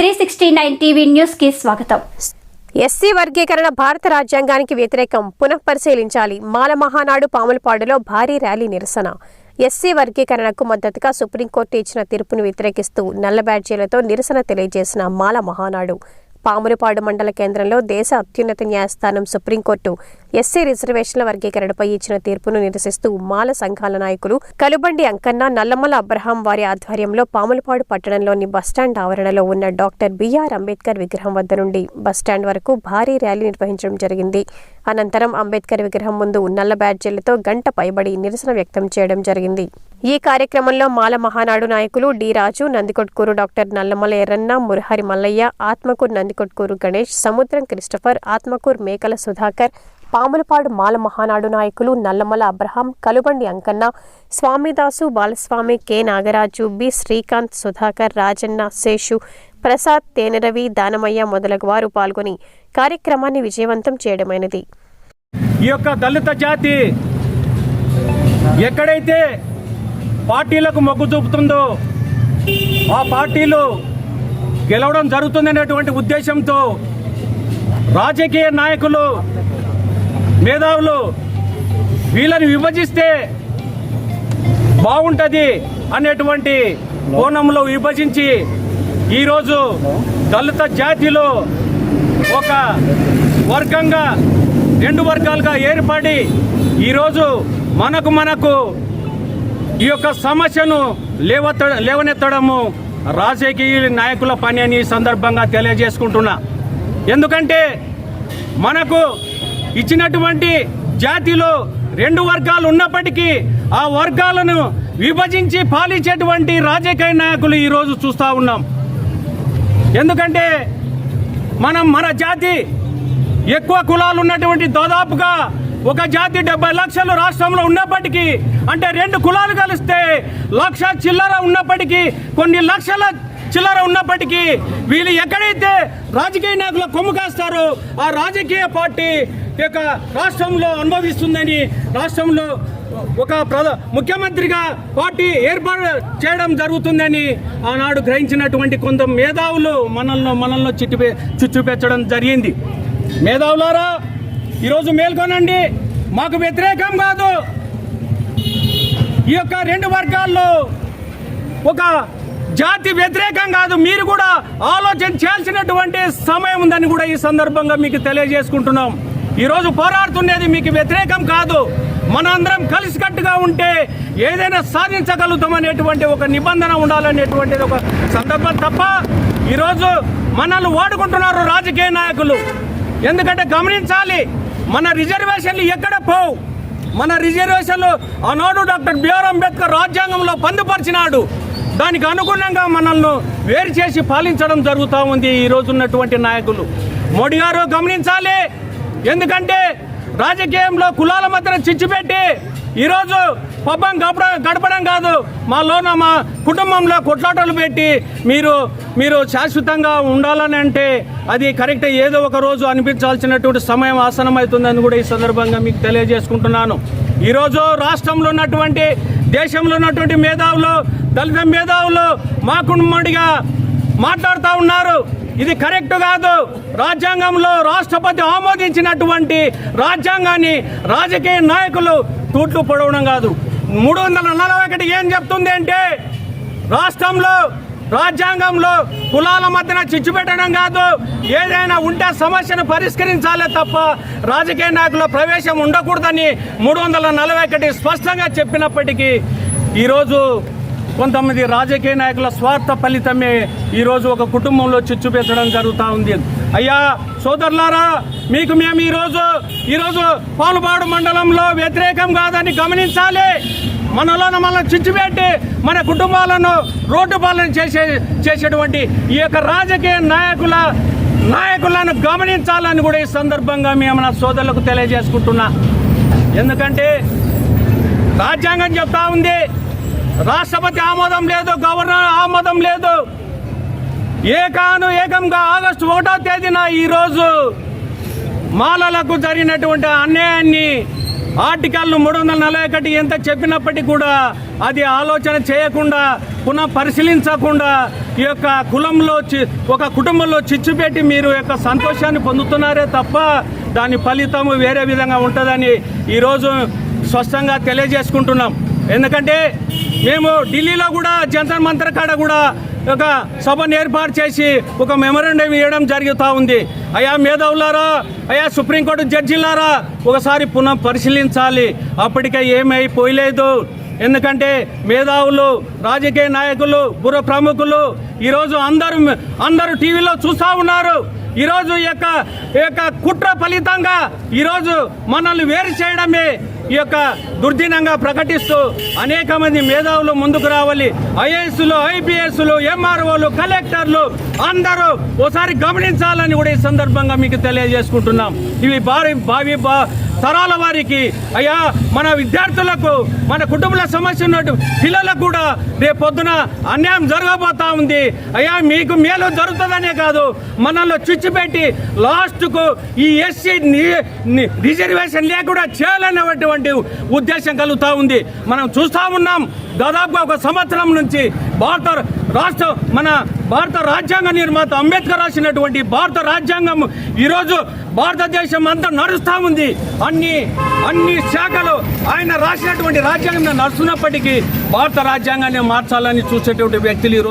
Three sixty nine TV న్యూస్కి స్వాగతం. SC వర్గీకరణ భారత రాజ్యాంగానికి వ్యతిరేకం పునఃపరిశీలించాలి. మాల మహానాడు పాములపాడులో భారీ ర్యాలీ నిరసన. ఎస్సీ వర్గీకరణకు మద్దతుగా సుప్రీంకోర్టు ఇచ్చిన తీర్పును వ్యతిరేకిస్తూ నల్ల బ్యాడ్జీలతో నిరసన తెలియజేసిన మాల మహానాడు. పాములపాడు మండల కేంద్రంలో దేశ అత్యున్నత న్యాయస్థానం సుప్రీంకోర్టు ఎస్సీ రిజర్వేషన్ల వర్గీకరణపై ఇచ్చిన తీర్పును నిరసిస్తూ మాల సంఘాల నాయకులు కలుబండి అంకన్న నల్లమల అబ్రహాం వారి ఆధ్వర్యంలో పాములపాడు పట్టణంలోని బస్టాండ్ ఆవరణలో ఉన్న డాక్టర్ బిఆర్ అంబేద్కర్ విగ్రహం వద్ద నుండి బస్టాండ్ వరకు భారీ ర్యాలీ నిర్వహించడం జరిగింది. అనంతరం అంబేద్కర్ విగ్రహం ముందు నల్ల బ్యాడ్జీలతో గంట పైబడి నిరసన వ్యక్తం చేయడం జరిగింది. ఈ కార్యక్రమంలో మాల మహానాడు నాయకులు D Raju Nandikotkur doctor Nallamala Erranna Murahari Mallaiah Atmakur Nandikotkur Ganesh Samudram Christopher Atmakur Mekala Sudhakar Pamulapadu Mala Mahanadu నాయకులు Nallamala Abraham Kalubandi Ankanna Swamidasu Balaswamy K. Nagaraju B. Srikanth Sudhakar Rajanna Seshu Prasad Teneravi Danamaiah మొదలగు వారు పాల్గొని కార్యక్రమాన్ని విజయవంతం చేయడమైనది. ఈ యొక్క దళిత జాతి ఎక్కడైతే పార్టీలకు మొగ్గు చూపుతుందో ఆ పార్టీలు గెలవడం జరుగుతుందనేటువంటి ఉద్దేశంతో రాజకీయ నాయకులు మేధావులు వీళ్ళని విభజిస్తే బాగుంటుంది అనేటువంటి కోణంలో విభజించి ఈరోజు దళిత జాతిలో ఒక వర్గంగా రెండు వర్గాలుగా ఏర్పడి ఈరోజు మనకు మనకు ఈ యొక్క సమస్యను లేవత లేవనెత్తడము రాజకీయ నాయకుల పని అని సందర్భంగా తెలియజేసుకుంటున్నా. ఎందుకంటే మనకు ఇచ్చినటువంటి జాతిలో రెండు వర్గాలు ఉన్నప్పటికీ ఆ వర్గాలను విభజించి పాలించేటువంటి రాజకీయ నాయకులు ఈరోజు చూస్తూ ఉన్నాం. ఎందుకంటే మనం మన జాతి ఎక్కువ కులాలు ఉన్నటువంటి దాదాపుగా ఒక జాతి డెబ్బై లక్షలు రాష్ట్రంలో ఉన్నప్పటికీ అంటే రెండు కులాలు కలిస్తే లక్ష చిల్లర ఉన్నప్పటికీ కొన్ని లక్షల చిల్లర ఉన్నప్పటికీ వీళ్ళు ఎక్కడైతే రాజకీయ నాయకుల కొమ్ము కాస్తారో ఆ రాజకీయ పార్టీ యొక్క రాష్ట్రంలో అనుభవిస్తుందని రాష్ట్రంలో ఒక ప్రధ ముఖ్యమంత్రిగా పార్టీ ఏర్పాటు చేయడం జరుగుతుందని ఆనాడు గ్రహించినటువంటి కొంత మేధావులు మనల్ని మనల్ని చిట్టిపే చుచ్చుపెచ్చడం జరిగింది. మేధావులారా ఈరోజు మేల్కొనండి. మాకు వ్యతిరేకం కాదు. ఈ యొక్క రెండు వర్గాల్లో ఒక జాతి వ్యతిరేకం కాదు. మీరు కూడా ఆలోచన చేయాల్సినటువంటి సమయం ఉందని కూడా ఈ సందర్భంగా మీకు తెలియజేసుకుంటున్నాం. ఈరోజు పోరాడుతున్నది మీకు వ్యతిరేకం కాదు. మనందరం కలిసికట్టుగా ఉంటే ఏదైనా సాధించగలుగుతామనేటువంటి ఒక నిబంధన ఉండాలనేటువంటిది ఒక సందర్భం తప్ప ఈరోజు మనల్ని వాడుకుంటున్నారు రాజకీయ నాయకులు. ఎందుకంటే గమనించాలి మన రిజర్వేషన్లు ఎక్కడ పోవు? మన రిజర్వేషన్లు ఆనాడు డాక్టర్ బిఆర్ అంబేద్కర్ రాజ్యాంగంలో పొందుపరిచినాడు దానికి అనుగుణంగా మనల్ని వేరు చేసి పాలించడం జరుగుతూ ఉంది ఈరోజు ఉన్నటువంటి నాయకులు. మోడీ గారు గమనించాలి. ఎందుకంటే రాజకీయంలో కులాల మధ్యన చిచ్చిపెట్టి ఈరోజు పబ్బం గడపడం గడపడం కాదు మాలోన మా కుటుంబంలో కొట్లాటలు పెట్టి మీరు మీరు శాశ్వతంగా ఉండాలని అంటే అది కరెక్ట్ ఏదో ఒక రోజు అనిపించాల్సినటువంటి సమయం ఆసనమవుతుందని కూడా ఈ సందర్భంగా మీకు తెలియజేసుకుంటున్నాను. ఈరోజు రాష్ట్రంలో ఉన్నటువంటి దేశంలో ఉన్నటువంటి మేధావులు దళిత మేధావులు మాకుమ్మడిగా మాట్లాడుతూ ఉన్నారు. ఇది కరెక్ట్ కాదు. రాజ్యాంగంలో రాష్ట్రపతి ఆమోదించినటువంటి రాజ్యాంగాన్ని రాజకీయ నాయకులు తూట్లు పొడవడం కాదు. మూడు వందల నలభై ఒకటి ఏం చెప్తుంది అంటే రాష్ట్రంలో రాజ్యాంగంలో కులాల మధ్యన చిచ్చు పెట్టడం కాదు. ఏదైనా ఉంటే సమస్యను పరిష్కరించాలే తప్ప రాజకీయ నాయకుల ప్రవేశం ఉండకూడదని మూడు వందల నలభై ఒకటి స్పష్టంగా చెప్పినప్పటికీ ఈరోజు కొంతమంది రాజకీయ నాయకుల స్వార్థ ఫలితమే ఈరోజు ఒక కుటుంబంలో చిచ్చు పెట్టడం జరుగుతూ ఉంది. అయ్యా సోదరులారా మీకు మేము ఈరోజు ఈరోజు పాలుపాడు మండలంలో వ్యతిరేకం కాదని గమనించాలి. మనలోన మనం చిచ్చుపెట్టి మన కుటుంబాలను రోడ్డు పాలన చేసే చేసేటువంటి ఈ యొక్క రాజకీయ నాయకుల నాయకులను గమనించాలని కూడా ఈ సందర్భంగా మేము నా సోదరులకు తెలియజేసుకుంటున్నా. ఎందుకంటే రాజ్యాంగం చెప్తా ఉంది రాష్ట్రపతి ఆమోదం లేదు గవర్నర్ ఆమోదం లేదు. ఏకాను ఏకంగా ఆగస్టు ఒకటో తేదీన ఈరోజు మాలలకు జరిగినటువంటి అన్యాయాన్ని ఆర్టికల్ మూడు వందల నలభై ఒకటి ఎంత చెప్పినప్పటికీ కూడా అది ఆలోచన చేయకుండా పునః పరిశీలించకుండా ఈ యొక్క కులంలో చి- ఒక కుటుంబంలో చిచ్చు పెట్టి మీరు యొక్క సంతోషాన్ని పొందుతున్నారే తప్ప దాని ఫలితం వేరే విధంగా ఉంటుందని ఈరోజు స్పష్టంగా తెలియజేసుకుంటున్నాం. ఎందుకంటే మేము ఢిల్లీలో కూడా జంతర్ మంతర్ కాడ కూడా ఒక సభను ఏర్పాటు చేసి ఒక మెమరాండం ఇవ్వడం జరుగుతూ ఉంది. అయా మేధావులారా అయా సుప్రీంకోర్టు జడ్జిలారా ఒకసారి పునః పరిశీలించాలి. అప్పటికే ఏమైపోయలేదు ఎందుకంటే మేధావులు రాజకీయ నాయకులు బుర్ర ప్రముఖులు ఈరోజు అందరూ అందరూ టీవీలో చూస్తూ ఉన్నారు. ఈరోజు ఈ యొక్క ఈ యొక్క కుట్ర ఫలితంగా ఈరోజు మనల్ని వేరు చేయడమే ఈ యొక్క దుర్దినంగా ప్రకటిస్తూ అనేక మంది మేధావులు ముందుకు రావాలి. ఐఏఎస్లు ఐపీఎస్లు ఎంఆర్ఓలు కలెక్టర్లు అందరూ ఓసారి గమనించాలని కూడా ఈ సందర్భంగా మీకు తెలియజేసుకుంటున్నాం. ఇవి భారీ భావి తరాల వారికి అయ్యా మన విద్యార్థులకు మన కుటుంబాల సమస్య ఉన్నట్టు పిల్లలకు కూడా రేపు పొద్దున అన్యాయం జరగబోతా ఉంది. అయ్యా మీకు మేలు జరుగుతుందనే కాదు మనల్ని చుచ్చిపెట్టి లాస్ట్కు ఈ ఎస్సీ రిజర్వేషన్ లేకుండా చేయాలనేటువంటి ఉద్దేశం కలుగుతూ ఉంది. మనం చూస్తా ఉన్నాం దాదాపుగా ఒక సంవత్సరం నుంచి భారత రాష్ట్ర మన భారత రాజ్యాంగ నిర్మాత అంబేద్కర్ రాసినటువంటి భారత రాజ్యాంగం ఈరోజు భారతదేశం అంతా నడుస్తూ ఉంది. అన్ని అన్ని శాఖలు ఆయన రాసినటువంటి రాజ్యాంగం నడుస్తున్నప్పటికీ భారత రాజ్యాంగాన్ని మార్చాలని చూసేటువంటి వ్యక్తులు